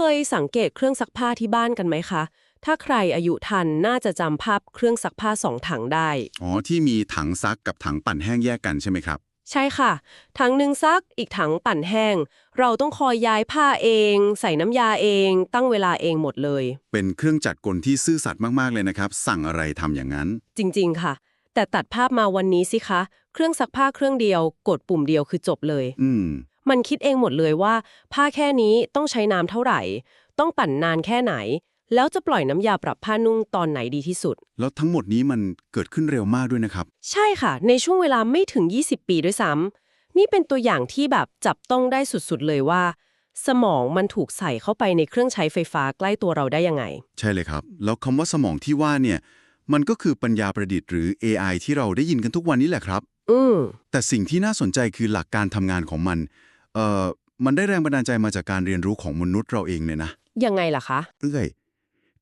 เคยสังเกตเครื่องซักผ้าที่บ้านกันไหมคะ ถ้าใครอายุทันน่าจะจำภาพเครื่องซักผ้าสองถังได้ อ๋อ ที่มีถังซักกับถังปั่นแห้งแยกกันใช่ไหมครับ ใช่ค่ะ ถังหนึ่งซักอีกถังปั่นแห้ง เราต้องคอยย้ายผ้าเอง ใส่น้ำยาเอง ตั้งเวลาเองหมดเลย เป็นเครื่องจักรกลที่ซื่อสัตย์มากๆเลยนะครับ สั่งอะไรทำอย่างนั้น จริง ๆ ค่ะ แต่ตัดภาพมาวันนี้สิคะ เครื่องซักผ้าเครื่องเดียว กดปุ่มเดียวคือจบเลย อืม มันคิดเองหมดเลยว่า ผ้าแค่นี้ต้องใช้น้ำเท่าไหร่ ต้องปั่นนานแค่ไหน แล้วจะปล่อยน้ำยาปรับผ้านุ่งตอนไหนดีที่สุด แล้วทั้งหมดนี้มันเกิดขึ้นเร็วมากด้วยนะครับ ใช่ค่ะ ในช่วงเวลาไม่ถึง 20 ปีด้วยซ้ำนี่เป็นตัวอย่างที่แบบจับต้องได้สุดๆเลยว่า สมองมันถูกใส่เข้าไปในเครื่องใช้ไฟฟ้าใกล้ตัวเราได้ยังไง ใช่เลยครับ แล้วคำว่าสมองที่ว่าเนี่ย มันก็คือปัญญาประดิษฐ์หรือ AI ที่เราได้ยินกันทุกวันนี้แหละครับ อืมแต่สิ่งที่น่าสนใจคือหลักการทำงานของมัน เอ่อมันได้แรงบันดาลใจมาจากการเรียนรู้ของมนุษย์เราเองเนี่ยนะยังไงล่ะคะเรื่อย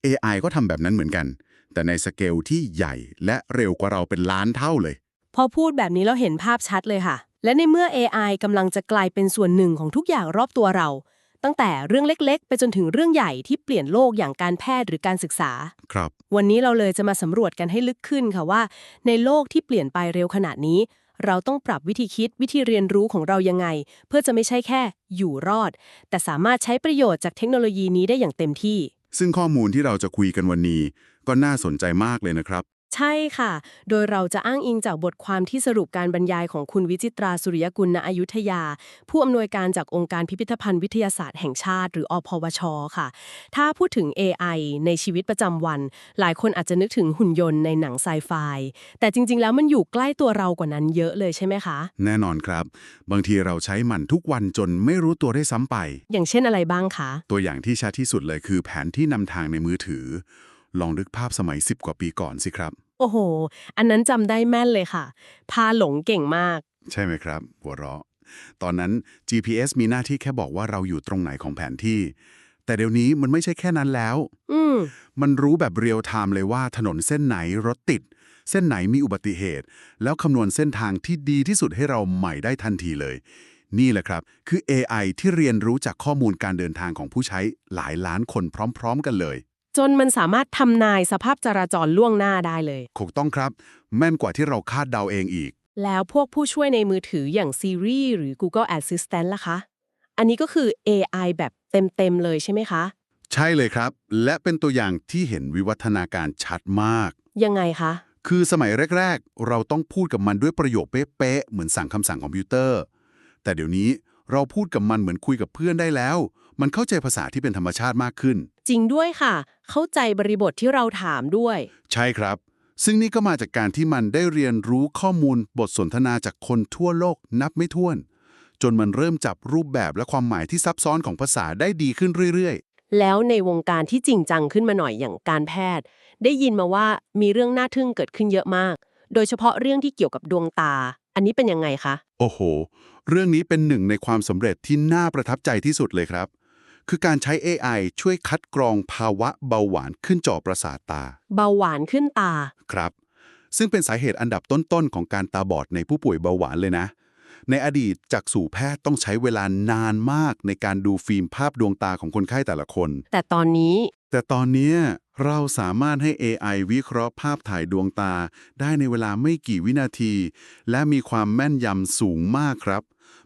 AI ก็ทำแบบนั้นเหมือนกัน แต่ในสเกลที่ใหญ่และเร็วกว่าเราเป็นล้านเท่าเลย พอพูดแบบนี้เราเห็นภาพชัดเลยค่ะ และในเมื่อ AI กำลังจะกลายเป็นส่วนหนึ่งของทุกอย่างรอบตัวเรา ตั้งแต่เรื่องเล็กๆ ไปจนถึงเรื่องใหญ่ที่เปลี่ยนโลกอย่างการแพทย์หรือการศึกษา ครับ วันนี้เราเลยจะมาสำรวจกันให้ลึกขึ้นค่ะว่า ในโลกที่เปลี่ยนไปเร็วขนาดนี้ เราต้องปรับวิธีคิดวิธีเรียนรู้ของเรายังไง เพื่อจะไม่ใช่แค่อยู่รอด แต่สามารถใช้ประโยชน์จากเทคโนโลยีนี้ได้อย่างเต็มที่ ซึ่งข้อมูลที่เราจะคุยกันวันนี้ ก็น่าสนใจมากเลยนะครับ ใช่ค่ะ โดยเราจะอ้างอิงจากบทความที่สรุปการบรรยายของคุณวิจิตราสุริยกุลณอยุธยา ผู้อำนวยการจากองค์การพิพิธภัณฑ์วิทยาศาสตร์แห่งชาติ หรืออพวช ค่ะ ถ้าพูดถึง AI ในชีวิตประจำวัน หลายคนอาจจะนึกถึงหุ่นยนต์ในหนังไซไฟ แต่จริง ๆ แล้วมันอยู่ใกล้ตัวเรากว่านั้นเยอะเลยใช่ไหมคะ แน่นอนครับ บางทีเราใช้มันทุกวันจนไม่รู้ตัวได้ซ้ำไป อย่างเช่นอะไรบ้างคะ ตัวอย่างที่ชัดที่สุดเลยคือแผนที่นำทางในมือถือ ลองนึกภาพสมัย 10 กว่าปีก่อนสิครับ โอ้โห อันนั้นจำได้แม่นเลยค่ะ พาหลงเก่งมาก ใช่ไหมครับ หัวเราะ ตอนนั้น GPS มีหน้าที่แค่บอกว่าเราอยู่ตรงไหนของแผนที่ แต่เดี๋ยวนี้มันไม่ใช่แค่นั้นแล้ว อืมมันรู้แบบเรียลไทม์เลยว่าถนนเส้นไหนรถติด เส้นไหนมีอุบัติเหตุ แล้วคำนวณเส้นทางที่ดีที่สุดให้เราใหม่ได้ทันทีเลย นี่แหละครับ คือ AI ที่เรียนรู้จากข้อมูลการเดินทางของผู้ใช้หลายล้านคนพร้อม ๆ กันเลย จนมันสามารถทำนายสภาพจราจรล่วงหน้าได้เลย ถูกต้องครับ แม่นกว่าที่เราคาดเดาเองอีก แล้วพวกผู้ช่วยในมือถืออย่าง Siri หรือ Google Assistant ล่ะคะ อันนี้ก็คือ AI แบบเต็ม ๆ เลยใช่ไหมคะ ใช่เลยครับ และเป็นตัวอย่างที่เห็นวิวัฒนาการชัดมาก ยังไงคะ คือสมัยแรก ๆ เราต้องพูดกับมันด้วยประโยคเป๊ะๆเหมือนสั่งคำสั่งคอมพิวเตอร์ แต่เดี๋ยวนี้เราพูดกับมันเหมือนคุยกับเพื่อนได้แล้ว มันเข้าใจภาษาที่เป็นธรรมชาติมากขึ้น จริงด้วยค่ะ เข้าใจบริบทที่เราถามด้วย ใช่ครับ ซึ่งนี่ก็มาจากการที่มันได้เรียนรู้ข้อมูลบทสนทนาจากคนทั่วโลกนับไม่ถ้วน จนมันเริ่มจับรูปแบบและความหมายที่ซับซ้อนของภาษาได้ดีขึ้นเรื่อยแล้วในวงการที่จริงจังขึ้นมาหน่อยอย่างการแพทย์ ได้ยินมาว่ามีเรื่องน่าทึ่งเกิดขึ้นเยอะมาก โดยเฉพาะเรื่องที่เกี่ยวกับดวงตา อันนี้เป็นยังไงคะ ๆ โอ้โห เรื่องนี้เป็นหนึ่งในความสำเร็จที่น่าประทับใจที่สุดเลยครับ คือการใช้ AI ช่วยคัดกรองภาวะเบาหวานขึ้นจอประสาทตา เบาหวานขึ้นตา ครับ ซึ่งเป็นสาเหตุอันดับต้นๆ ของการตาบอดในผู้ป่วยเบาหวานเลยนะ ในอดีตจากสู่แพทย์ต้องใช้เวลานานมากในการดูฟิล์มภาพดวงตาของคนไข้แต่ละคน แต่ตอนนี้ แต่ตอนเนี้ยเราสามารถให้ AI วิเคราะห์ภาพถ่ายดวงตา ได้ในเวลาไม่กี่วินาที และมีความแม่นยำสูงมากครับ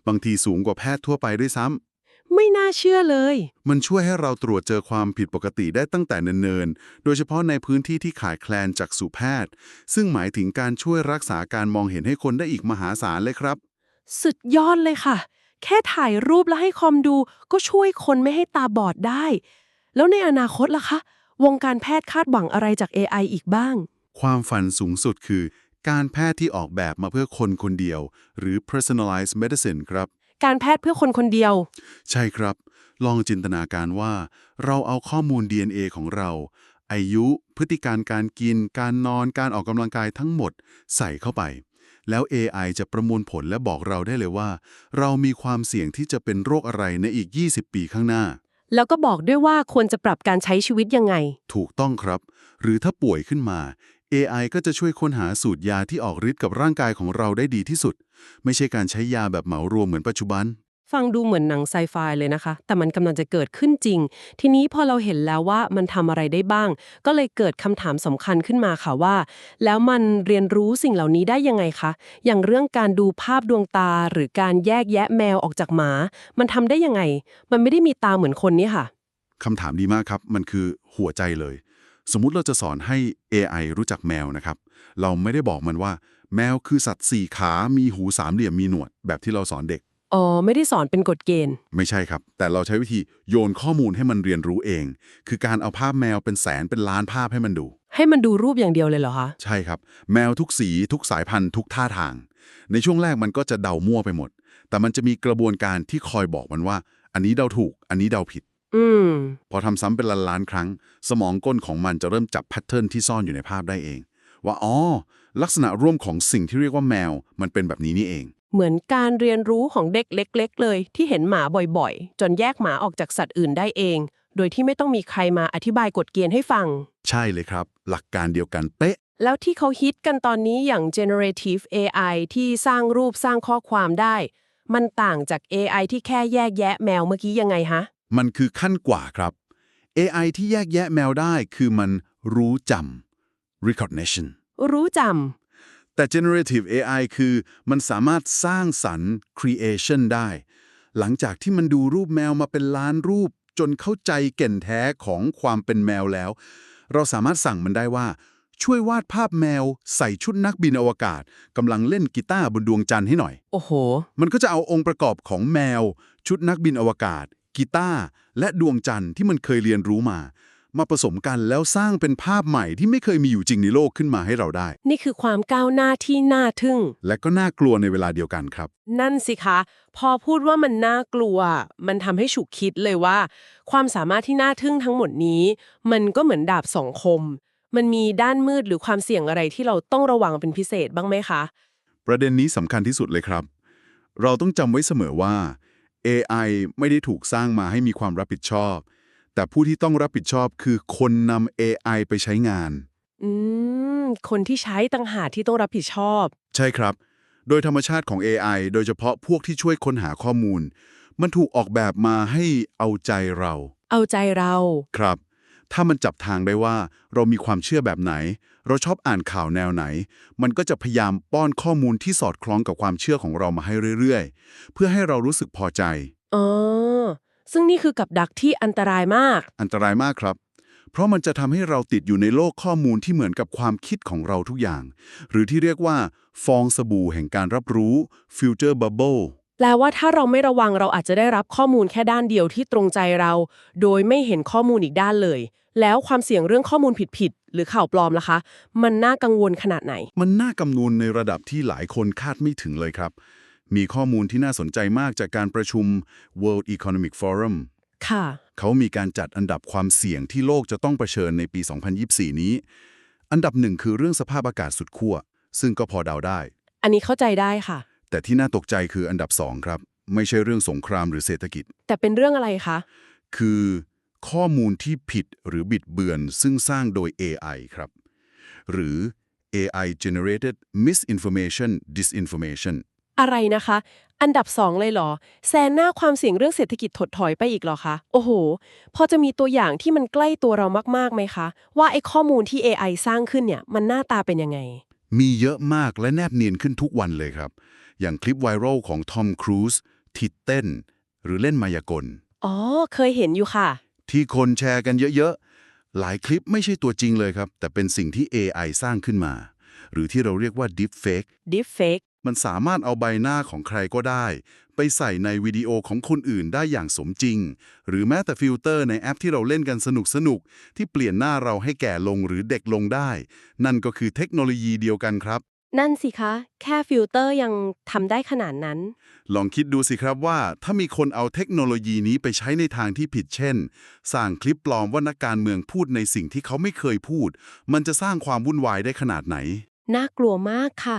บางทีสูงกว่าแพทย์ทั่วไปด้วยซ้ำ ไม่น่าเชื่อเลย มันช่วยให้เราตรวจเจอความผิดปกติได้ตั้งแต่เนินๆ โดยเฉพาะในพื้นที่ที่ขาดแคลนจากสู่แพทย์ ซึ่งหมายถึงการช่วยรักษาการมองเห็นให้คนได้อีกมหาศาลเลยครับ สุดยอดเลยค่ะ แค่ถ่ายรูปแล้วให้คอมดู ก็ช่วยคนไม่ให้ตาบอดได้ แล้วในอนาคตล่ะคะ วงการแพทย์คาดหวังอะไรจาก AI อีกบ้าง ความฝันสูงสุดคือ การแพทย์ที่ออกแบบมาเพื่อคนคนเดียว หรือ personalized medicine ครับ การแพทย์เพื่อคนคนเดียว ใช่ครับ ลองจินตนาการว่า เราเอาข้อมูล DNA ของเรา อายุ พฤติการการกิน การนอน การออกกำลังกายทั้งหมดใส่เข้าไป แล้ว AI จะประมวลผลและบอกเราได้เลยว่า เรามีความเสี่ยงที่จะเป็นโรคอะไรในอีก 20 ปีข้างหน้า แล้วก็บอกด้วยว่าควรจะปรับการใช้ชีวิตยังไง ถูกต้องครับ หรือถ้าป่วยขึ้นมา AI ก็จะช่วยค้นหาสูตรยาที่ออกฤทธิ์กับร่างกายของเราได้ดีที่สุด ไม่ใช่การใช้ยาแบบเหมารวมเหมือนปัจจุบัน ฟังดูเหมือนหนังไซไฟเลยนะคะ แต่มันกำลังจะเกิดขึ้นจริง ทีนี้พอเราเห็นแล้วว่ามันทำอะไรได้บ้าง ก็เลยเกิดคำถามสำคัญขึ้นมาค่ะว่า แล้วมันเรียนรู้สิ่งเหล่านี้ได้ยังไงคะ อย่างเรื่องการดูภาพดวงตา หรือการแยกแยะแมวออกจากหมา มันทำได้ยังไง มันไม่ได้มีตาเหมือนคนนี่ค่ะคำถามดีมากครับ มันคือหัวใจเลย สมมุติเราจะสอนให้ AI รู้จักแมวนะครับ เราไม่ได้บอกมันว่า แมวคือสัตว์สี่ขา มีหูสามเหลี่ยม มีหนวด แบบที่เราสอนเด็ก อ๋อ ไม่ได้สอนเป็นกฎเกณฑ์ ไม่ใช่ครับ แต่เราใช้วิธีโยนข้อมูลให้มันเรียนรู้เอง คือการเอาภาพแมวเป็นแสนเป็นล้านภาพให้มันดู ให้มันดูรูปอย่างเดียวเลยเหรอคะ ใช่ครับ แมวทุกสี ทุกสายพันธุ์ทุกท่าทาง ในช่วงแรกมันก็จะเดามั่วไปหมด แต่มันจะมีกระบวนการที่คอยบอกมันว่า อันนี้เดาถูก อันนี้เดาผิด อืม พอทำซ้ำเป็นล้านล้านๆครั้ง สมองก้นของมันจะเริ่มจับแพทเทิร์นที่ซ่อนอยู่ในภาพได้เอง ว่าอ๋อลักษณะร่วมของสิ่งที่เรียกว่าแมว มันเป็นแบบนี้นี่เอง เหมือนการเรียนรู้ของเด็กเล็ก ๆ เลย ที่เห็นหมาบ่อยๆ จนแยกหมาออกจากสัตว์อื่นได้เอง โดยที่ไม่ต้องมีใครมาอธิบายกฎเกณฑ์ให้ฟัง ใช่เลยครับ หลักการเดียวกันเป๊ะ แล้วที่เขาฮิตกันตอนนี้อย่าง generative AI ที่สร้างรูปสร้างข้อความได้ มันต่างจาก AI ที่แค่แยกแยะแมวเมื่อกี้ยังไงฮะ มันคือขั้นกว่าครับ AI ที่แยกแยะแมวได้คือมันรู้จำ recognition รู้จแต่ generative AI คือมันสามารถสร้างสรรค์ creation ได้ หลังจากที่มันดูรูปแมวมาเป็นล้านรูป จนเข้าใจแก่นแท้ของความเป็นแมวแล้ว เราสามารถสั่งมันได้ว่า ช่วยวาดภาพแมวใส่ชุดนักบินอวกาศกำลังเล่นกีตาร์บนดวงจันทร์ให้หน่อยำโอ้โห มันก็จะเอาองค์ประกอบของแมว ชุดนักบินอวกาศ กีตาร์และดวงจันทร์ที่มันเคยเรียนรู้มา มาผสมกันแล้วสร้างเป็นภาพใหม่ที่ไม่เคยมีอยู่จริงในโลกขึ้นมาให้เราได้ นี่คือความก้าวหน้าที่น่าทึ่ง และก็น่ากลัวในเวลาเดียวกันครับ นั่นสิคะ พอพูดว่ามันน่ากลัว มันทำให้ฉุกคิดเลยว่า ความสามารถที่น่าทึ่งทั้งหมดนี้ มันก็เหมือนดาบสองคม มันมีด้านมืดหรือความเสี่ยงอะไรที่เราต้องระวังเป็นพิเศษบ้างไหมคะ ประเด็นนี้สำคัญที่สุดเลยครับ เราต้องจำไว้เสมอว่า AI ไม่ได้ถูกสร้างมาให้มีความรับผิดชอบ แต่ผู้ที่ต้องรับผิดชอบคือคนนำ AI ไปใช้งาน อืม คนที่ใช้ต่างหากที่ต้องรับผิดชอบ ใช่ครับ โดยธรรมชาติของ AI โดยเฉพาะพวกที่ช่วยค้นหาข้อมูล มันถูกออกแบบมาให้เอาใจเรา เอาใจเรา ครับ ถ้ามันจับทางได้ว่าเรามีความเชื่อแบบไหน เราชอบอ่านข่าวแนวไหน มันก็จะพยายามป้อนข้อมูลที่สอดคล้องกับความเชื่อของเรามาให้เรื่อยๆ เพื่อให้เรารู้สึกพอใจอ๋อซึ่งนี่คือกับดักที่อันตรายมาก อันตรายมากครับ เพราะมันจะทำให้เราติดอยู่ในโลกข้อมูลที่เหมือนกับความคิดของเราทุกอย่าง หรือที่เรียกว่า ฟองสบู่แห่งการรับรู้ filter bubble แปลว่าถ้าเราไม่ระวังเราอาจจะได้รับข้อมูลแค่ด้านเดียวที่ตรงใจเรา โดยไม่เห็นข้อมูลอีกด้านเลย แล้วความเสี่ยงเรื่องข้อมูลผิดๆหรือข่าวปลอมล่ะคะ มันน่ากังวลขนาดไหน มันน่ากำนวนในระดับที่หลายคนคาดไม่ถึงเลยครับ มีข้อมูลที่น่าสนใจมากจากการประชุม World Economic Forum ค่ะ เขามีการจัดอันดับความเสี่ยงที่โลกจะต้องเผชิญในปี 2024 นี้ อันดับหนึ่งคือเรื่องสภาพอากาศสุดขั้วซึ่งก็พอเดาได้ อันนี้เข้าใจได้ค่ะ แต่ที่น่าตกใจคืออันดับสองครับ ไม่ใช่เรื่องสงครามหรือเศรษฐกิจ แต่เป็นเรื่องอะไรคะ คือข้อมูลที่ผิดหรือบิดเบือนซึ่งสร้างโดย AI ครับ หรือ AI generated misinformation disinformation อะไรนะคะ อันดับสองเลยเหรอ แซนหน้าความเสี่ยงเรื่องเศรษฐกิจถดถอยไปอีกเหรอคะ โอ้โห พอจะมีตัวอย่างที่มันใกล้ตัวเรามากๆไหมคะ ว่าไอ้ข้อมูลที่ AI สร้างขึ้นเนี่ย มันหน้าตาเป็นยังไง มีเยอะมากและแนบเนียนขึ้นทุกวันเลยครับ อย่างคลิปไวรัลของทอมครูซที่เต้น หรือเล่นมายากล อ๋อ เคยเห็นอยู่ค่ะ ที่คนแชร์กันเยอะๆ หลายคลิปไม่ใช่ตัวจริงเลยครับ แต่เป็นสิ่งที่ AI สร้างขึ้นมา หรือที่เราเรียกว่า deepfake Deepfake มันสามารถเอาใบหน้าของใครก็ได้ ไปใส่ในวิดีโอของคนอื่นได้อย่างสมจริง หรือแม้แต่ฟิลเตอร์ในแอปที่เราเล่นกันสนุกสนุกๆที่เปลี่ยนหน้าเราให้แก่ลงหรือเด็กลงได้ นั่นก็คือเทคโนโลยีเดียวกันครับ นั่นสิคะ แค่ฟิลเตอร์ยังทำได้ขนาดนั้น ลองคิดดูสิครับว่าถ้ามีคนเอาเทคโนโลยีนี้ไปใช้ในทางที่ผิดเช่น สร้างคลิปปลอมว่านักการเมืองพูดในสิ่งที่เขาไม่เคยพูด มันจะสร้างความวุ่นวายได้ขนาดไหน น่ากลัวมากค่ะ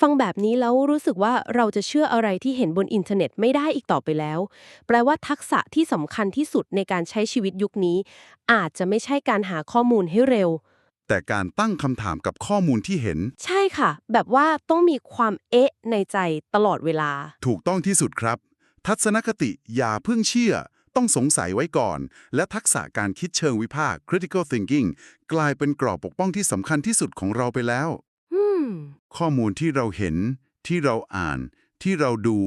ฟังแบบนี้แล้วรู้สึกว่าเราจะเชื่ออะไรที่เห็นบนอินเทอร์เน็ตไม่ได้อีกต่อไปแล้ว แปลว่าทักษะที่สำคัญที่สุดในการใช้ชีวิตยุคนี้ อาจจะไม่ใช่การหาข้อมูลให้เร็ว แต่การตั้งคำถามกับข้อมูลที่เห็น ใช่ค่ะ แบบว่าต้องมีความเอ๊ะในใจตลอดเวลา ถูกต้องที่สุดครับ ทัศนคติอย่าเพิ่งเชื่อ ต้องสงสัยไว้ก่อน และทักษะการคิดเชิงวิพากษ์ critical thinking กลายเป็นกรอบปกป้องที่สำคัญที่สุดของเราไปแล้วอืมข้อมูลที่เราเห็น ที่เราอ่าน ที่เราดู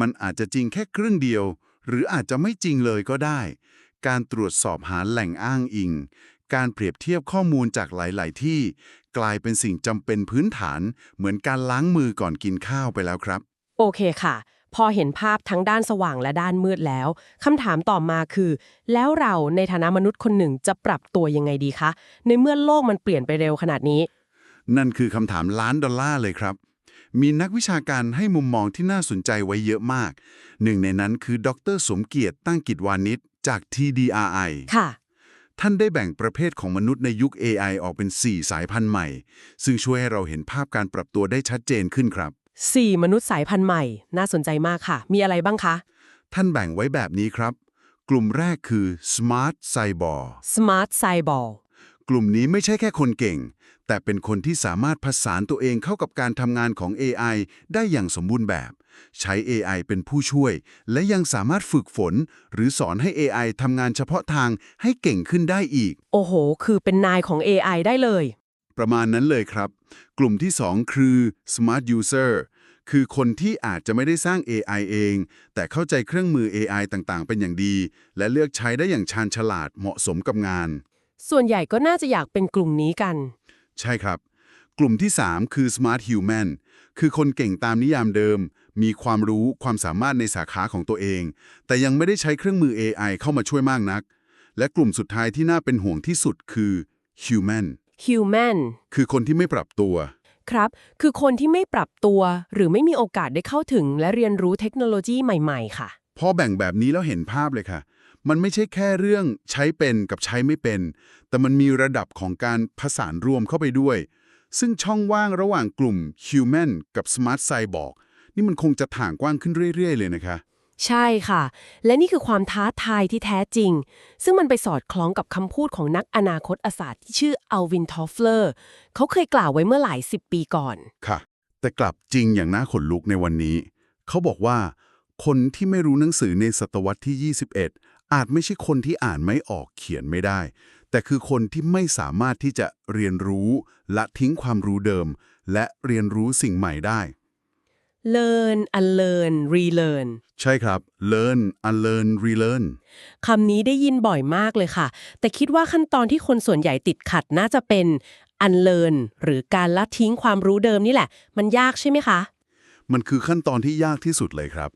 มันอาจจะจริงแค่ครึ่งเดียว หรืออาจจะไม่จริงเลยก็ได้ การตรวจสอบหาแหล่งอ้างอิง การเปรียบเทียบข้อมูลจากหลาย ๆ ที่ กลายเป็นสิ่งจำเป็นพื้นฐาน เหมือนการล้างมือก่อนกินข้าวไปแล้วครับ โอเคค่ะ พอเห็นภาพทั้งด้านสว่างและด้านมืดแล้วคำถามต่อมาคือ แล้วเราในฐานะมนุษย์คนหนึ่งจะปรับตัวยังไงดีคะ ในเมื่อโลกมันเปลี่ยนไปเร็วขนาดนี้ นั่นคือคำถามล้านดอลลาร์เลยครับ มีนักวิชาการให้มุมมองที่น่าสนใจไว้เยอะมาก หนึ่งในนั้นคือดรสมเกียรติตั้งกิจวานิชจาก TDRI ค่ะ ท่านได้แบ่งประเภทของมนุษย์ในยุค AI ออกเป็น 4 สายพันธุ์ใหม่ ซึ่งช่วยให้เราเห็นภาพการปรับตัวได้ชัดเจนขึ้นครับ 4 มนุษย์สายพันธุ์ใหม่ น่าสนใจมากค่ะ มีอะไรบ้างคะ ท่านแบ่งไว้แบบนี้ครับ กลุ่มแรกคือ Smart Cyborg Smart Cyborg กลุ่มนี้ไม่ใช่แค่คนเก่ง แต่เป็นคนที่สามารถผสานตัวเองเข้ากับการทำงานของ AI ได้อย่างสมบูรณ์แบบ ใช้ AI เป็นผู้ช่วย และยังสามารถฝึกฝน หรือสอนให้ AI ทำงานเฉพาะทางให้เก่งขึ้นได้อีก โอ้โห คือเป็นนายของ AI ได้เลย ประมาณนั้นเลยครับ กลุ่มที่ 2 คือ Smart User คือคนที่อาจจะไม่ได้สร้าง AI เอง แต่เข้าใจเครื่องมือ AI ต่างๆ เป็นอย่างดี และเลือกใช้ได้อย่างชาญฉลาดเหมาะสมกับงาน ส่วนใหญ่ก็น่าจะอยากเป็นกลุ่มนี้กัน ใช่ครับ กลุ่มที่ 3 คือ Smart Human คือคนเก่งตามนิยามเดิม มีความรู้ความสามารถในสาขาของตัวเอง แต่ยังไม่ได้ใช้เครื่องมือ AI เข้ามาช่วยมากนัก และกลุ่มสุดท้ายที่น่าเป็นห่วงที่สุดคือ Human Human คือคนที่ไม่ปรับตัวครับ คือคนที่ไม่ปรับตัวหรือไม่มีโอกาสได้เข้าถึง และเรียนรู้เทคโนโลยีใหม่ ๆ ค่ะ พอแบ่งแบบนี้แล้วเห็นภาพเลยค่ะ มันไม่ใช่แค่เรื่องใช้เป็นกับใช้ไม่เป็น แต่มันมีระดับของการผสานรวมเข้าไปด้วย ซึ่งช่องว่างระหว่างกลุ่ม Human กับ Smart Cyborg นี่มันคงจะถ่างกว้างขึ้นเรื่อย ๆ เลยนะคะ ใช่ค่ะ และนี่คือความท้าทายที่แท้จริง ซึ่งมันไปสอดคล้องกับคำพูดของนักอนาคตศาสตร์ที่ชื่ออัลวินทอฟเลอร์เขาเคยกล่าวไว้เมื่อหลายสิบปีก่อนค่ะ แต่กลับจริงอย่างน่าขนลุกในวันนี้ เขาบอกว่าคนที่ไม่รู้หนังสือในศตวรรษที่ 21 อาจไม่ใช่คนที่อ่านไม่ออกเขียนไม่ได้ แต่คือคนที่ไม่สามารถที่จะเรียนรู้ละทิ้งความรู้เดิม และเรียนรู้สิ่งใหม่ได้ learn unlearn relearn ใช่ครับ learn unlearn relearn คำนี้ได้ยินบ่อยมากเลยค่ะ แต่คิดว่าขั้นตอนที่คนส่วนใหญ่ติดขัดน่าจะเป็น unlearn หรือการละทิ้งความรู้เดิมนี่แหละ มันยากใช่ไหมคะ มันคือขั้นตอนที่ยากที่สุดเลยครับ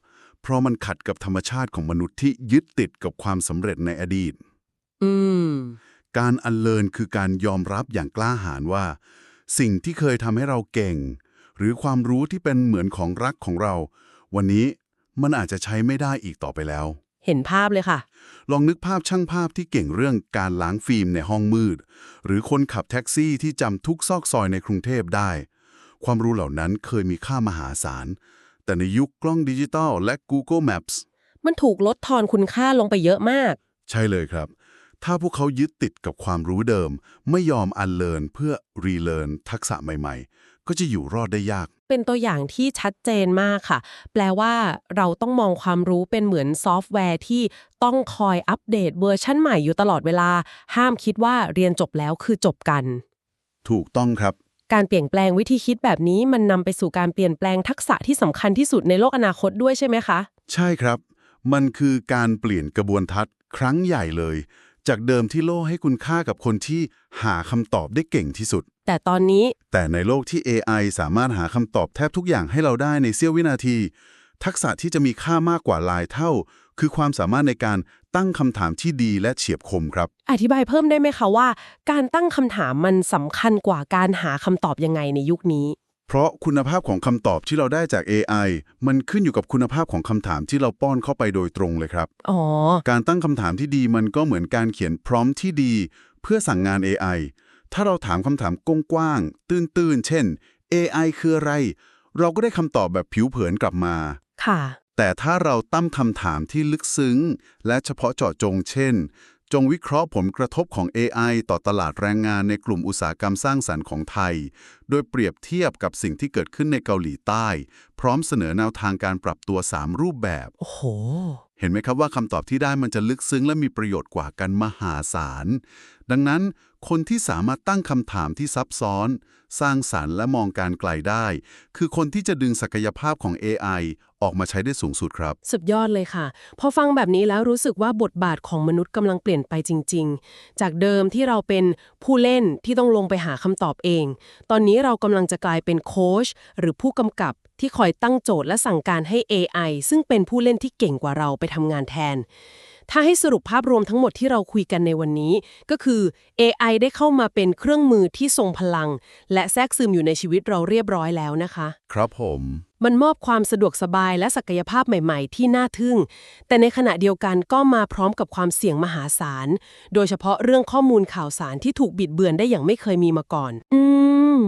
เพราะมันขัดกับธรรมชาติของมนุษย์ที่ยึดติดกับความสำเร็จในอดีต อืม การอันเลินคือการยอมรับอย่างกล้าหาญว่า สิ่งที่เคยทำให้เราเก่ง หรือความรู้ที่เป็นเหมือนของรักของเรา วันนี้มันอาจจะใช้ไม่ได้อีกต่อไปแล้ว เห็นภาพเลยค่ะ ลองนึกภาพช่างภาพที่เก่งเรื่องการล้างฟิล์มในห้องมืด หรือคนขับแท็กซี่ที่จำทุกซอกซอยในกรุงเทพได้ ความรู้เหล่านั้นเคยมีค่ามหาศาล แต่ในยุคกล้องดิจิตอลและ Google Maps มันถูกลดทอนคุณค่าลงไปเยอะมาก ใช่เลยครับ ถ้าพวกเขายึดติดกับความรู้เดิม ไม่ยอมอันเลินเพื่อรีเลินทักษะใหม่ๆ ก็จะอยู่รอดได้ยาก เป็นตัวอย่างที่ชัดเจนมากค่ะ แปลว่าเราต้องมองความรู้เป็นเหมือนซอฟต์แวร์ที่ต้องคอยอัปเดตเวอร์ชั่นใหม่อยู่ตลอดเวลา ห้ามคิดว่าเรียนจบแล้วคือจบกัน ถูกต้องครับ การเปลี่ยนแปลงวิธีคิดแบบนี้มันนำไปสู่การเปลี่ยนแปลงทักษะที่สำคัญที่สุดในโลกอนาคตด้วยใช่ไหมคะ ใช่ครับ มันคือการเปลี่ยนกระบวนทัศน์ครั้งใหญ่เลย จากเดิมที่โลกให้คุณค่ากับคนที่หาคำตอบได้เก่งที่สุด แต่ตอนนี้ แต่ในโลกที่ AI สามารถหาคำตอบแทบทุกอย่างให้เราได้ในเสี้ยววินาที ทักษะที่จะมีค่ามากกว่าหลายเท่า คือความสามารถในการ ตั้งคำถามที่ดีและเฉียบคมครับ อธิบายเพิ่มได้ไหมคะว่า การตั้งคำถามมันสำคัญกว่าการหาคำตอบยังไงในยุคนี้ เพราะคุณภาพของคำตอบที่เราได้จาก AI มันขึ้นอยู่กับคุณภาพของคำถามที่เราป้อนเข้าไปโดยตรงเลยครับ อ๋อ การตั้งคำถามที่ดีมันก็เหมือนการเขียนพร้อมที่ดี เพื่อสั่งงาน AI ถ้าเราถามคำถามกว้างๆตื้นๆเช่น AI คืออะไร เราก็ได้คำตอบแบบผิวเผินกลับมา ค่ะ แต่ถ้าเราตั้งคำถามที่ลึกซึ้ง และเฉพาะเจาะจงเช่น จงวิเคราะห์ผลกระทบของ AI ต่อตลาดแรงงานในกลุ่มอุตสาหกรรมสร้างสรรค์ของไทย โดยเปรียบเทียบกับสิ่งที่เกิดขึ้นในเกาหลีใต้ พร้อมเสนอแนวทางการปรับตัว 3 รูปแบบ โอ้โห เห็นไหมครับว่าคำตอบที่ได้มันจะลึกซึ้งและมีประโยชน์กว่ากันมหาศาลดังนั้นคนที่สามารถตั้งคำถามที่ซับซ้อน สร้างสรรค์และมองการไกลได้ คือคนที่จะดึงศักยภาพของ AI ออกมาใช้ได้สูงสุดครับ สุดยอดเลยค่ะ พอฟังแบบนี้แล้วรู้สึกว่าบทบาทของมนุษย์กำลังเปลี่ยนไปจริง ๆ จากเดิมที่เราเป็นผู้เล่นที่ต้องลงไปหาคำตอบเอง ตอนนี้เรากำลังจะกลายเป็นโค้ชหรือผู้กำกับที่คอยตั้งโจทย์และสั่งการให้ AI ซึ่งเป็นผู้เล่นที่เก่งกว่าเราไปทำงานแทน ถ้าให้สรุปภาพรวมทั้งหมดที่เราคุยกันในวันนี้ ก็คือ AI ได้เข้ามาเป็นเครื่องมือที่ทรงพลัง และแทรกซึมอยู่ในชีวิตเราเรียบร้อยแล้วนะคะ ครับผม มันมอบความสะดวกสบายและศักยภาพใหม่ ๆ ที่น่าทึ่ง แต่ในขณะเดียวกันก็มาพร้อมกับความเสี่ยงมหาศาล โดยเฉพาะเรื่องข้อมูลข่าวสารที่ถูกบิดเบือนได้อย่างไม่เคยมีมาก่อน อืม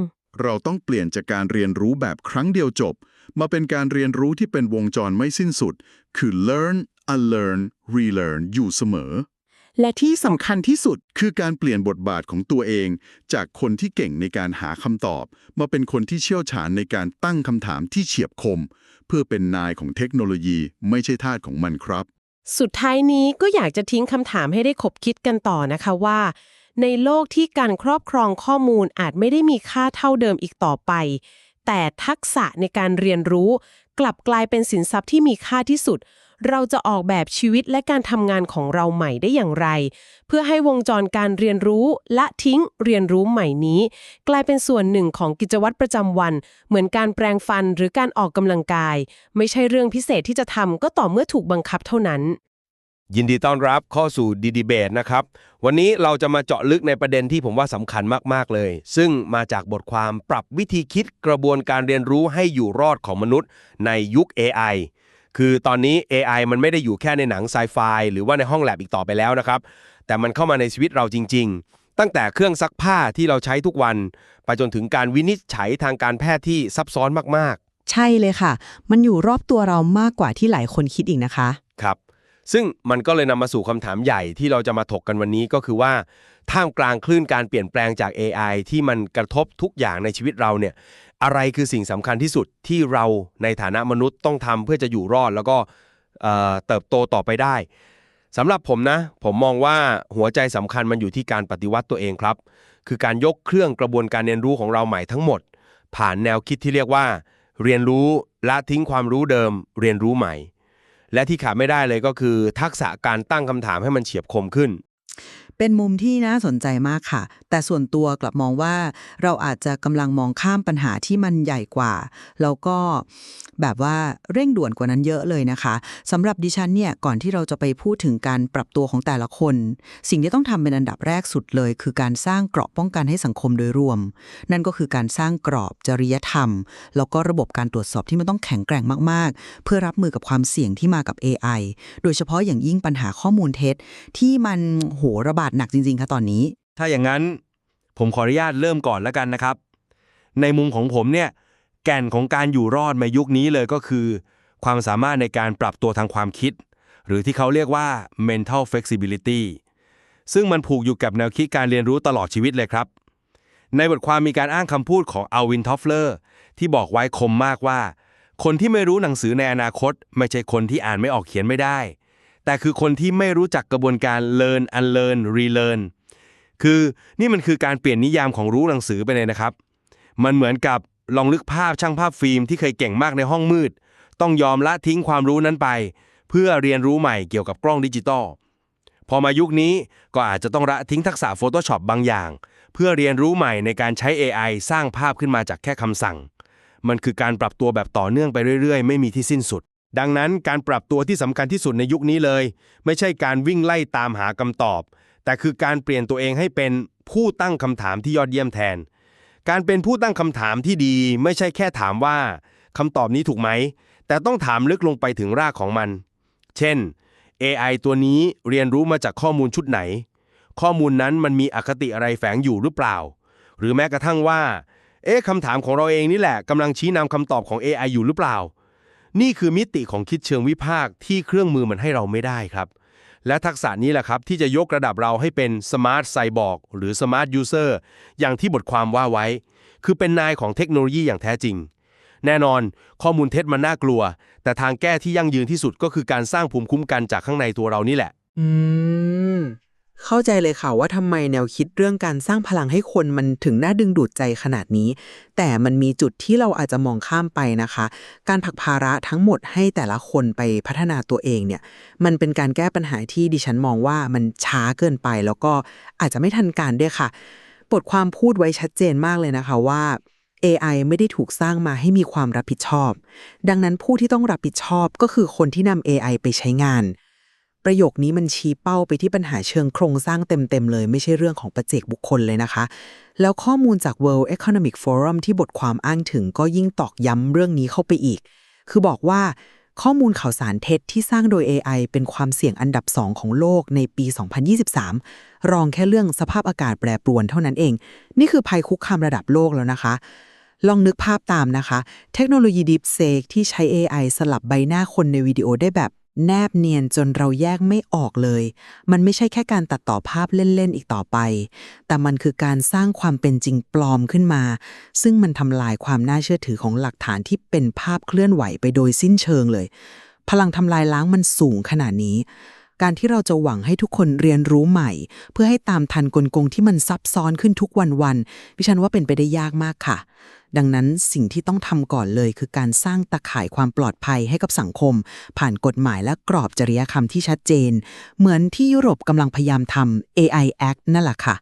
เราต้องเปลี่ยนจากการเรียนรู้แบบครั้งเดียวจบ มาเป็นการเรียนรู้ที่เป็นวงจรไม่สิ้นสุด คือ learn unlearn relearn อยู่เสมอ และที่สำคัญที่สุดคือการเปลี่ยนบทบาทของตัวเอง จากคนที่เก่งในการหาคำตอบ มาเป็นคนที่เชี่ยวชาญในการตั้งคำถามที่เฉียบคม เพื่อเป็นนายของเทคโนโลยีไม่ใช่ทาสของมันครับ สุดท้ายนี้ก็อยากจะทิ้งคำถามให้ได้ขบคิดกันต่อนะคะว่าในโลกที่การครอบครองข้อมูลอาจไม่ได้มีค่าเท่าเดิมอีกต่อไป แต่ทักษะในการเรียนรู้ กลับกลายเป็นสินทรัพย์ที่มีค่าที่สุด เราจะออกแบบชีวิตและการทำงานของเราใหม่ได้อย่างไร เพื่อให้วงจรการเรียนรู้และทิ้งเรียนรู้ใหม่นี้ กลายเป็นส่วนหนึ่งของกิจวัตรประจำวัน เหมือนการแปรงฟันหรือการออกกำลังกาย ไม่ใช่เรื่องพิเศษที่จะทำก็ต่อเมื่อถูกบังคับเท่านั้น ยินดีต้อนรับเข้าสู่ดีดีเบตนะครับ วันนี้เราจะมาเจาะลึกในประเด็นที่ผมว่าสำคัญมาก ๆ เลย ซึ่งมาจากบทความปรับวิธีคิดกระบวนการเรียนรู้ให้อยู่รอดของมนุษย์ในยุค AI คือตอนนี้ AI มันไม่ได้อยู่แค่ในหนังไซไฟหรือว่าในห้องแลบอีกต่อไปแล้วนะครับ แต่มันเข้ามาในชีวิตเราจริง ๆ ตั้งแต่เครื่องซักผ้าที่เราใช้ทุกวัน ไปจนถึงการวินิจฉัยทางการแพทย์ที่ซับซ้อนมากๆ ใช่เลยค่ะ มันอยู่รอบตัวเรามากกว่าที่หลายคนคิดอีกนะคะ ครับ ซึ่งมันก็เลยนำมาสู่คำถามใหญ่ที่เราจะมาถกกันวันนี้ก็คือว่า ท่ามกลางคลื่นการเปลี่ยนแปลงจาก AI ที่มันกระทบทุกอย่างในชีวิตเราเนี่ย อะไรคือสิ่งสำคัญที่สุดที่เราในฐานะมนุษย์ต้องทำเพื่อจะอยู่รอดแล้วก็เอ่อเติบโตต่อไปได้สำหรับผมนะ ผมมองว่าหัวใจสำคัญมันอยู่ที่การปฏิวัติตัวเองครับ คือการยกเครื่องกระบวนการเรียนรู้ของเราใหม่ทั้งหมด ผ่านแนวคิดที่เรียกว่า เรียนรู้ละทิ้งความรู้เดิม เรียนรู้ใหม่ และที่ขาดไม่ได้เลยก็คือ ทักษะการตั้งคำถามให้มันเฉียบคมขึ้น เป็นมุมที่น่าสนใจมากค่ะ แต่ส่วนตัวกลับมองว่าเราอาจจะกำลังมองข้ามปัญหาที่มันใหญ่กว่า แล้วก็แบบว่าเร่งด่วนกว่านั้นเยอะเลยนะคะสำหรับดิฉันเนี่ยก่อนที่เราจะไปพูดถึงการปรับตัวของแต่ละคน สิ่งที่ต้องทำเป็นอันดับแรกสุดเลย คือการสร้างเกราะป้องกันให้สังคมโดยรวม นั่นก็คือการสร้างกรอบจริยธรรม แล้วก็ระบบการตรวจสอบที่มันต้องแข็งแกร่งมากๆ เพื่อรับมือกับความเสี่ยงที่มากับ AI โดยเฉพาะอย่างยิ่งปัญหาข้อมูลเท็จที่มันโหระบาดหนักจริง ๆค่ะตอนนี้ ถ้าอย่างนั้นผมขออนุญาตเริ่มก่อนแล้วกันนะครับ ในมุมของผมเนี่ยแก่นของการอยู่รอดในยุคนี้เลยก็คือ ความสามารถในการปรับตัวทางความคิด หรือที่เขาเรียกว่า mental flexibility ซึ่งมันผูกอยู่กับแนวคิดการเรียนรู้ตลอดชีวิตเลยครับ ในบทความมีการอ้างคำพูดของอัลวินทอฟเลอร์ที่บอกไว้คมมากว่า คนที่ไม่รู้หนังสือในอนาคต ไม่ใช่คนที่อ่านไม่ออกเขียนไม่ได้ แต่คือคนที่ไม่รู้จักกระบวนการ learn unlearn relearn คือนี่มันคือการเปลี่ยนนิยามของรู้หนังสือไปเลยนะครับ มันเหมือนกับลองลึกภาพช่างภาพฟิล์มที่เคยเก่งมากในห้องมืด ต้องยอมละทิ้งความรู้นั้นไป เพื่อเรียนรู้ใหม่เกี่ยวกับกล้องดิจิตอลพอมายุคนี้ก็อาจจะต้องละทิ้งทักษะ Photoshop บางอย่าง เพื่อเรียนรู้ใหม่ในการใช้ AI สร้างภาพขึ้นมาจากแค่คำสั่ง มันคือการปรับตัวแบบต่อเนื่องไปเรื่อยๆ ไม่มีที่สิ้นสุด ดังนั้นการปรับตัวที่สำคัญที่สุดในยุคนี้เลย ไม่ใช่การวิ่งไล่ตามหาคำตอบ แต่คือการเปลี่ยนตัวเองให้เป็นผู้ตั้งคำถามที่ยอดเยี่ยมแทน การเป็นผู้ตั้งคำถามที่ดี ไม่ใช่แค่ถามว่าคำตอบนี้ถูกไหม แต่ต้องถามลึกลงไปถึงรากของมัน เช่น AI ตัวนี้เรียนรู้มาจากข้อมูลชุดไหน ข้อมูลนั้นมันมีอคติอะไรแฝงอยู่หรือเปล่า หรือแม้กระทั่งว่า เอ๊ะคำถามของเราเองนี่แหละกำลังชี้นำคำตอบของ AI อยู่หรือเปล่า นี่คือมิติของคิดเชิงวิพากษ์ที่เครื่องมือมันให้เราไม่ได้ครับ และทักษะนี้แหละครับ ที่จะยกระดับเราให้เป็นสมาร์ทไซบอร์กหรือสมาร์ทยูเซอร์อย่างที่บทความว่าไว้ คือเป็นนายของเทคโนโลยีอย่างแท้จริง แน่นอน ข้อมูลเท็จมันน่ากลัว แต่ทางแก้ที่ยั่งยืนที่สุดก็คือการสร้างภูมิคุ้มกันจากข้างในตัวเรานี่แหละ อืม เข้าใจเลยค่ะว่าทำไมแนวคิดเรื่องการสร้างพลังให้คนมันถึงน่าดึงดูดใจขนาดนี้ แต่มันมีจุดที่เราอาจจะมองข้ามไปนะคะ การผลักภาระทั้งหมดให้แต่ละคนไปพัฒนาตัวเองเนี่ย มันเป็นการแก้ปัญหาที่ดิฉันมองว่ามันช้าเกินไป แล้วก็อาจจะไม่ทันการด้วยค่ะ บทความพูดไว้ชัดเจนมากเลยนะคะว่า AI ไม่ได้ถูกสร้างมาให้มีความรับผิดชอบ ดังนั้นผู้ที่ต้องรับผิดชอบก็คือคนที่นำ AI ไปใช้งาน ประโยคนี้มันชี้เป้าไปที่ปัญหาเชิงโครงสร้างเต็มๆเลย ไม่ใช่เรื่องของประเจกบุคคลเลยนะคะ แล้วข้อมูลจาก World Economic Forum ที่บทความอ้างถึงก็ยิ่งตอกย้ำเรื่องนี้เข้าไปอีก คือบอกว่าข้อมูลข่าวสารเท็จที่สร้างโดย AI เป็นความเสี่ยงอันดับ 2 ของโลกในปี 2023 รองแค่เรื่องสภาพอากาศแปรปรวนเท่านั้นเอง นี่คือภัยคุกคามระดับโลกแล้วนะคะ ลองนึกภาพตามนะคะ เทคโนโลยี Deepseek ที่ใช้ AI สลับใบหน้าคนในวิดีโอได้แบบ แนบเนียนจนเราแยกไม่ออกเลย มันไม่ใช่แค่การตัดต่อภาพเล่น ๆ อีกต่อไป แต่มันคือการสร้างความเป็นจริงปลอมขึ้นมา ซึ่งมันทำลายความน่าเชื่อถือของหลักฐานที่เป็นภาพเคลื่อนไหวไปโดยสิ้นเชิงเลย พลังทำลายล้างมันสูงขนาดนี้ การที่เราจะหวังให้ทุกคนเรียนรู้ใหม่ เพื่อให้ตามทันกลกงที่มันซับซ้อนขึ้นทุกวันๆพิชันว่าเป็นไปได้ยากมากค่ะ ดังนั้นสิ่งที่ต้องทำก่อนเลยคือการสร้างตะข่ายความปลอดภัยให้กับสังคม ผ่านกฎหมายและกรอบจริยธรรมที่ชัดเจน เหมือนที่ยุโรปกำลังพยายามทำ AI Act นั่นแหละค่ะ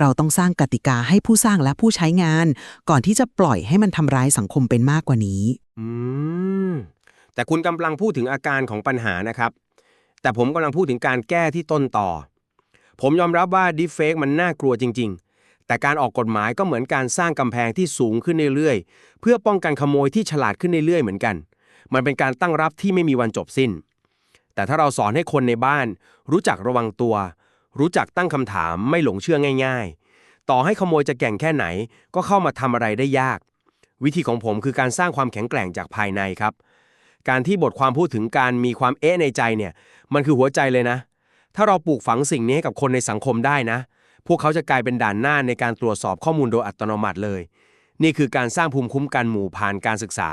เราต้องสร้างกติกาให้ผู้สร้างและผู้ใช้งาน ก่อนที่จะปล่อยให้มันทำร้ายสังคมเป็นมากกว่านี้ อืมแต่คุณกำลังพูดถึงอาการของปัญหานะครับ แต่ผมกำลังพูดถึงการแก้ที่ต้นต่อ ผมยอมรับว่า Deepfake มันน่ากลัวจริง ๆ แต่การออกกฎหมายก็เหมือนการสร้างกำแพงที่สูงขึ้นเรื่อยๆ เพื่อป้องกันขโมยที่ฉลาดขึ้นเรื่อยๆ เหมือนกัน มันเป็นการตั้งรับที่ไม่มีวันจบสิ้น แต่ถ้าเราสอนให้คนในบ้าน รู้จักระวังตัว รู้จักตั้งคำถามไม่หลงเชื่อง่าย ๆ ต่อให้ขโมยจะแก่งแค่ไหน ก็เข้ามาทำอะไรได้ยาก วิธีของผมคือการสร้างความแข็งแกร่งจากภายในครับการที่บทความพูดถึงการมีความเอ๊ะในใจเนี่ย มันคือหัวใจเลยนะ ถ้าเราปลูกฝังสิ่งนี้ให้กับคนในสังคมได้นะ พวกเขาจะกลายเป็นด่านหน้าในการตรวจสอบข้อมูลโดยอัตโนมัติเลย นี่คือการสร้างภูมิคุ้มกันหมู่ผ่านการศึกษา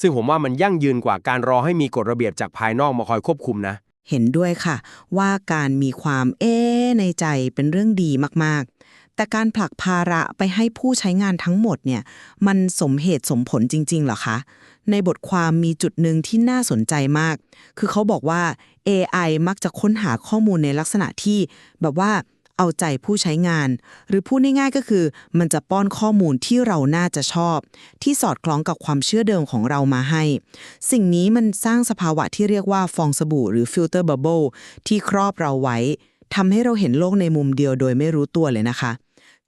ซึ่งผมว่ามันยั่งยืนกว่าการรอให้มีกฎระเบียบจากภายนอกมาคอยควบคุมนะ เห็นด้วยค่ะ ว่าการมีความเอ๊ะในใจเป็นเรื่องดีมากๆ แต่การผลักภาระไปให้ผู้ใช้งานทั้งหมดเนี่ยมันสมเหตุสมผลจริงๆหรอคะ ในบทความมีจุดหนึ่งที่น่าสนใจมาก คือเขาบอกว่า AI มักจะค้นหาข้อมูลในลักษณะที่แบบว่าเอาใจผู้ใช้งาน หรือพูดง่ายๆก็คือ มันจะป้อนข้อมูลที่เราน่าจะชอบ ที่สอดคล้องกับความเชื่อเดิมของเรามาให้ สิ่งนี้มันสร้างสภาวะที่เรียกว่าฟองสบู่หรือฟิลเตอร์บับเบิลที่ครอบเราไว้ทำให้เราเห็นโลกในมุมเดียวโดยไม่รู้ตัวเลยนะคะ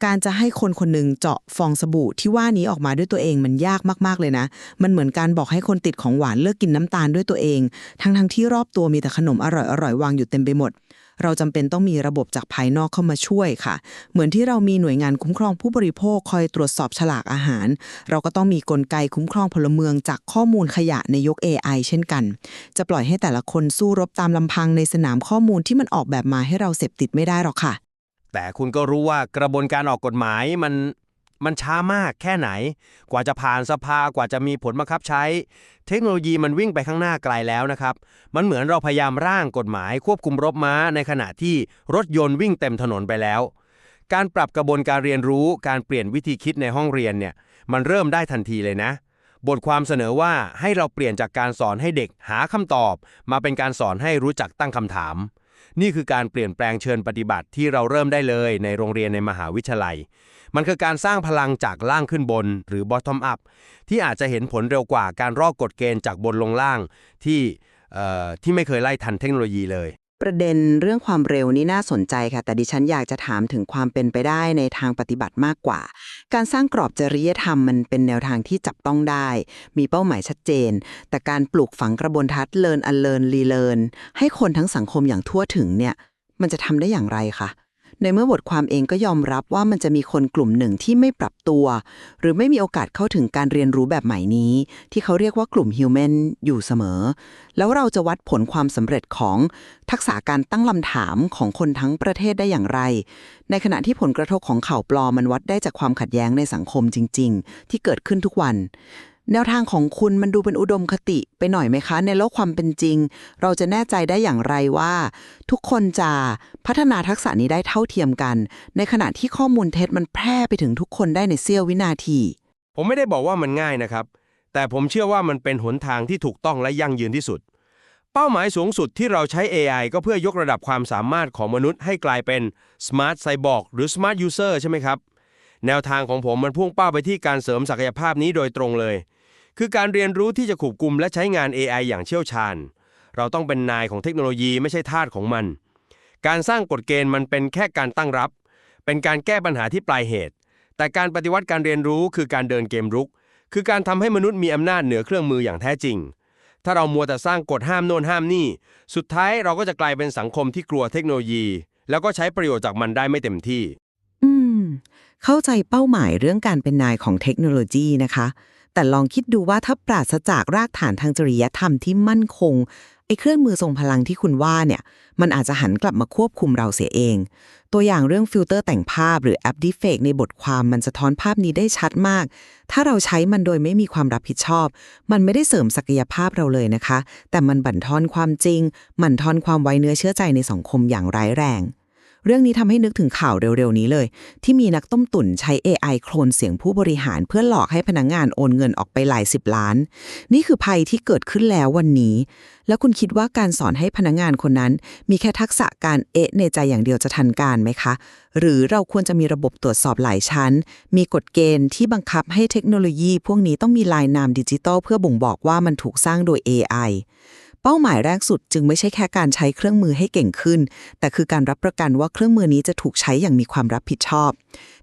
การจะให้คนคนหนึ่งเจาะฟองสบู่ที่ว่านี้ออกมาด้วยตัวเองมันยากมากๆเลยนะ มันเหมือนการบอกให้คนติดของหวานเลิกกินน้ำตาลด้วยตัวเอง ทั้งๆที่รอบตัวมีแต่ขนมอร่อยๆวางอยู่เต็มไปหมด เราจำเป็นต้องมีระบบจากภายนอกเข้ามาช่วยค่ะ เหมือนที่เรามีหน่วยงานคุ้มครองผู้บริโภคคอยตรวจสอบฉลากอาหาร เราก็ต้องมีกลไกคุ้มครองพลเมืองจากข้อมูลขยะในยุค AI เช่นกัน จะปล่อยให้แต่ละคนสู้รบตามลำพังในสนามข้อมูลที่มันออกแบบมาให้เราเสพติดไม่ได้หรอกค่ะ แต่คุณก็รู้ว่ากระบวนการออกกฎหมายมันมันช้ามากแค่ไหน กว่าจะผ่านสภากว่าจะมีผลบังคับใช้ เทคโนโลยีมันวิ่งไปข้างหน้าไกลแล้วนะครับ มันเหมือนเราพยายามร่างกฎหมายควบคุมรบม้าในขณะที่รถยนต์วิ่งเต็มถนนไปแล้ว การปรับกระบวนการเรียนรู้การเปลี่ยนวิธีคิดในห้องเรียนเนี่ยมันเริ่มได้ทันทีเลยนะ บทความเสนอว่าให้เราเปลี่ยนจากการสอนให้เด็กหาคำตอบ มาเป็นการสอนให้รู้จักตั้งคำถาม นี่คือการเปลี่ยนแปลงเชิญปฏิบัติที่เราเริ่มได้เลยในโรงเรียนในมหาวิทยาลัย มันคือการสร้างพลังจากล่างขึ้นบน หรือ bottom up ที่อาจจะเห็นผลเร็วกว่าการรอกกฎเกณฑ์จากบนลงล่างที่ที่ไม่เคยไล่ทันเทคโนโลยีเลย ประเด็นเรื่องความเร็วนี่น่าสนใจค่ะ แต่ดิฉันอยากจะถามถึงความเป็นไปได้ในทางปฏิบัติมากกว่า การสร้างกรอบจริยธรรมมันเป็นแนวทางที่จับต้องได้ มีเป้าหมายชัดเจน แต่การปลูกฝังกระบวนทัศน์เลินอันเลินรีเลินให้คนทั้งสังคมอย่างทั่วถึงเนี่ย มันจะทำได้อย่างไรคะ ในเมื่อบทความเองก็ยอมรับว่ามันจะมีคนกลุ่มหนึ่งที่ไม่ปรับตัว หรือไม่มีโอกาสเข้าถึงการเรียนรู้แบบใหม่นี้ ที่เขาเรียกว่ากลุ่มฮิวแมนอยู่เสมอ แล้วเราจะวัดผลความสำเร็จของทักษะการตั้งลำถามของคนทั้งประเทศได้อย่างไร ในขณะที่ผลกระทบของข่าวปลอมมันวัดได้จากความขัดแย้งในสังคมจริง ๆ ที่เกิดขึ้นทุกวัน แนวทางของคุณมันดูเป็นอุดมคติไปหน่อยไหมคะ ในโลกความเป็นจริง เราจะแน่ใจได้อย่างไรว่า ทุกคนจะพัฒนาทักษะนี้ได้เท่าเทียมกัน ในขณะที่ข้อมูลเท็จมันแพร่ไปถึงทุกคนได้ในเสี้ยววินาที ผมไม่ได้บอกว่ามันง่ายนะครับ แต่ผมเชื่อว่ามันเป็นหนทางที่ถูกต้องและยั่งยืนที่สุด เป้าหมายสูงสุดที่เราใช้ AI ก็เพื่อยกระดับความสามารถของมนุษย์ให้กลายเป็น Smart Cyborg หรือ Smart User ใช่ไหมครับแนวทางของผมมันพุ่งเป้าไปที่การเสริมศักยภาพนี้โดยตรงเลย คือการเรียนรู้ที่จะขูบกลุ่มและใช้งาน AI อย่างเชี่ยวชาญ เราต้องเป็นนายของเทคโนโลยีไม่ใช่ทาสของมัน การสร้างกฎเกณฑ์มันเป็นแค่การตั้งรับ เป็นการแก้ปัญหาที่ปลายเหตุ แต่การปฏิวัติการเรียนรู้คือการเดินเกมรุก คือการทำให้มนุษย์มีอำนาจเหนือเครื่องมืออย่างแท้จริง ถ้าเรามัวแต่สร้างกฎห้ามโน่นห้ามนี่ สุดท้ายเราก็จะกลายเป็นสังคมที่กลัวเทคโนโลยี แล้วก็ใช้ประโยชน์จากมันได้ไม่เต็มที่ อืม เข้าใจเป้าหมายเรื่องการเป็นนายของเทคโนโลยีนะคะ แต่ลองคิดดูว่าถ้าปราศจากรากฐานทางจริยธรรมที่มั่นคงไอ้เครื่องมือทรงพลังที่คุณว่าเนี่ยมันอาจจะหันกลับมาควบคุมเราเสียเอง ตัวอย่างเรื่องฟิลเตอร์แต่งภาพหรือแอปดีเฟกในบทความมันสะท้อนภาพนี้ได้ชัดมาก ถ้าเราใช้มันโดยไม่มีความรับผิดชอบ มันไม่ได้เสริมศักยภาพเราเลยนะคะ แต่มันบั่นทอนความจริง มั่นทอนความไว้เนื้อเชื่อใจในสังคมอย่างร้ายแรง เรื่องนี้ทำให้นึกถึงข่าวเร็วๆนี้เลย ที่มีนักต้มตุ๋นใช้ AI โคลนเสียงผู้บริหารเพื่อหลอกให้พนักงงานโอนเงินออกไปหลายสิบล้าน นี่คือภัยที่เกิดขึ้นแล้ววันนี้ แล้วคุณคิดว่าการสอนให้พนักงงานคนนั้น มีแค่ทักษะการเอะในใจอย่างเดียวจะทันการไหมคะ หรือเราควรจะมีระบบตรวจสอบหลายชั้น มีกฎเกณฑ์ที่บังคับให้เทคโนโลยี พวกนี้ต้องมีลายนามดิจิตอลเพื่อบ่งบอกว่ามันถูกสร้างโดย AI เป้าหมายแรกสุดจึงไม่ใช่แค่การใช้เครื่องมือให้เก่งขึ้น แต่คือการรับประกันว่าเครื่องมือนี้จะถูกใช้อย่างมีความรับผิดชอบ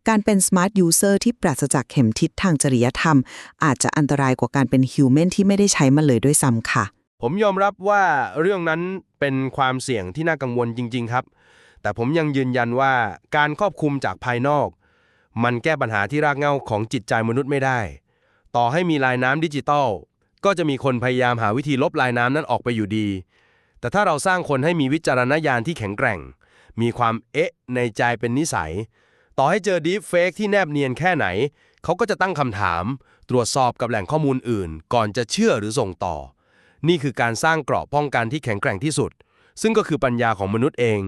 การเป็น smart user ที่ปราศจากเข็มทิศทางจริยธรรม อาจจะอันตรายกว่าการเป็น human ที่ไม่ได้ใช้มันเลยด้วยซ้ำค่ะ ผมยอมรับว่าเรื่องนั้นเป็นความเสี่ยงที่น่ากังวลจริง ๆ ครับ แต่ผมยังยืนยันว่าการครอบคุมจากภายนอก มันแก้ปัญหาที่รากเหง้าของจิตใจมนุษย์ไม่ได้ ต่อให้มีลายน้ำดิจิตอล ก็จะมีคนพยายามหาวิธีลบลายน้ำนั้นออกไปอยู่ดี แต่ถ้าเราสร้างคนให้มีวิจารณญาณที่แข็งแกร่ง มีความเอ๊ะในใจเป็นนิสัย ต่อให้เจอดีฟเฟกที่แนบเนียนแค่ไหน เขาก็จะตั้งคำถาม ตรวจสอบกับแหล่งข้อมูลอื่น ก่อนจะเชื่อหรือส่งต่อ นี่คือการสร้างเกราะป้องกันที่แข็งแกร่งที่สุด ซึ่งก็คือปัญญาของมนุษย์เอง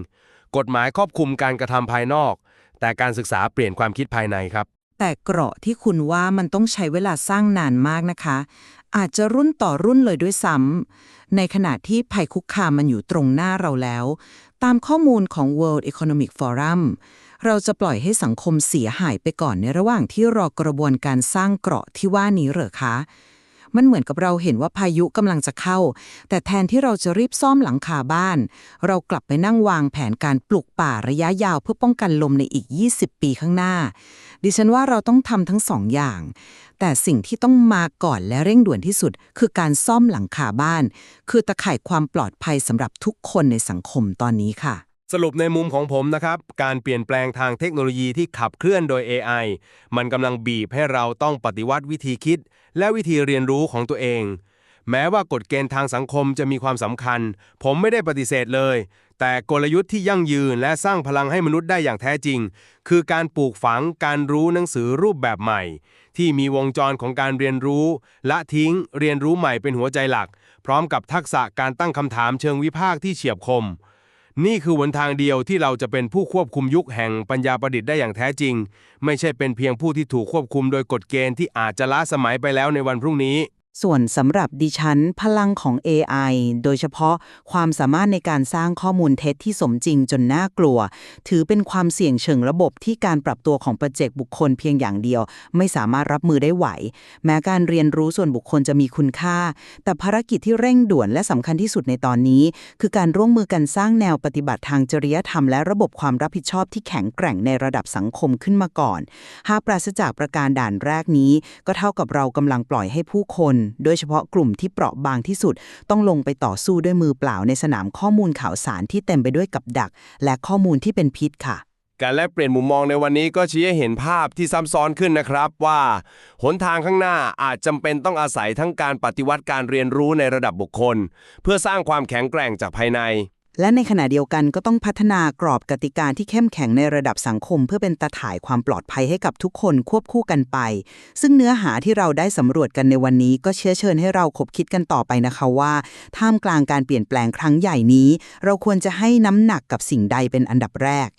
กฎหมายครอบคลุมการกระทำภายนอก แต่การศึกษาเปลี่ยนความคิดภายในครับแต่เกราะที่คุณว่ามันต้องใช้เวลาสร้างนานมากนะคะ อาจจะรุ่นต่อรุ่นเลยด้วยซ้ำในขณะที่ภัยคุกคามมันอยู่ตรงหน้าเราแล้ว ตามข้อมูลของ World Economic Forum เราจะปล่อยให้สังคมเสียหายไปก่อนในระหว่างที่รอกระบวนการสร้างเกราะที่ว่านี้เหรอคะ มันเหมือนกับเราเห็นว่าพายุกำลังจะเข้า แต่แทนที่เราจะรีบซ่อมหลังคาบ้าน เรากลับไปนั่งวางแผนการปลูกป่าระยะยาวเพื่อป้องกันลมในอีก 20 ปีข้างหน้า ดิฉันว่าเราต้องทำทั้งสองอย่าง แต่สิ่งที่ต้องมาก่อนและเร่งด่วนที่สุด คือการซ่อมหลังคาบ้าน คือตะข่ายความปลอดภัยสำหรับทุกคนในสังคมตอนนี้ค่ะ สรุปในมุมของผมนะครับ การเปลี่ยนแปลงทางเทคโนโลยีที่ขับเคลื่อนโดย AI มันกำลังบีบให้เราต้องปฏิวัติวิธีคิด และวิธีเรียนรู้ของตัวเองแม้ว่ากฎเกณฑ์ทางสังคมจะมีความสำคัญ ผมไม่ได้ปฏิเสธเลย แต่กลยุทธ์ที่ยั่งยืนและสร้างพลังให้มนุษย์ได้อย่างแท้จริง คือการปลูกฝังการรู้หนังสือรูปแบบใหม่ ที่มีวงจรของการเรียนรู้ ละทิ้ง เรียนรู้ใหม่เป็นหัวใจหลัก พร้อมกับทักษะการตั้งคำถามเชิงวิพากษ์ที่เฉียบคม นี่คือหนทางเดียวที่เราจะเป็นผู้ควบคุมยุคแห่งปัญญาประดิษฐ์ได้อย่างแท้จริง ไม่ใช่เป็นเพียงผู้ที่ถูกควบคุมโดยกฎเกณฑ์ที่อาจจะล้าสมัยไปแล้วในวันพรุ่งนี้ ส่วนสำหรับดิฉัน พลังของ AI โดยเฉพาะความสามารถในการสร้างข้อมูลเท็จที่สมจริงจนน่ากลัว ถือเป็นความเสี่ยงเชิงระบบที่การปรับตัวของประเจกบุคคลเพียงอย่างเดียว ไม่สามารถรับมือได้ไหว แม้การเรียนรู้ส่วนบุคคลจะมีคุณค่า แต่ภารกิจที่เร่งด่วนและสำคัญที่สุดในตอนนี้ คือการร่วมมือกันสร้างแนวปฏิบัติทางจริยธรรม และระบบความรับผิดชอบที่แข็งแกร่งในระดับสังคมขึ้นมาก่อน หากปราศจากประการด่านแรกนี้ ก็เท่ากับเรากำลังปล่อยให้ผู้คนโดยเฉพาะกลุ่มที่เปราะบางที่สุด ต้องลงไปต่อสู้ด้วยมือเปล่าในสนามข้อมูลข่าวสารที่เต็มไปด้วยกับดัก และข้อมูลที่เป็นพิษค่ะ การแลกเปลี่ยนมุมมองในวันนี้ก็ชี้ให้เห็นภาพที่ซ้ำซ้อนขึ้นนะครับว่าหนทางข้างหน้าอาจจำเป็นต้องอาศัยทั้งการปฏิวัติการเรียนรู้ในระดับบุคคล เพื่อสร้างความแข็งแกร่งจากภายใน และในขณะเดียวกันก็ต้องพัฒนากรอบกติกาที่เข้มแข็งในระดับสังคม เพื่อเป็นตาถ่ายความปลอดภัยให้กับทุกคนควบคู่กันไป ซึ่งเนื้อหาที่เราได้สำรวจกันในวันนี้ ก็เชื้อเชิญให้เราคบคิดกันต่อไปนะคะว่า ท่ามกลางการเปลี่ยนแปลงครั้งใหญ่นี้ เราควรจะให้น้ำหนักกับสิ่งใดเป็นอันดับแรก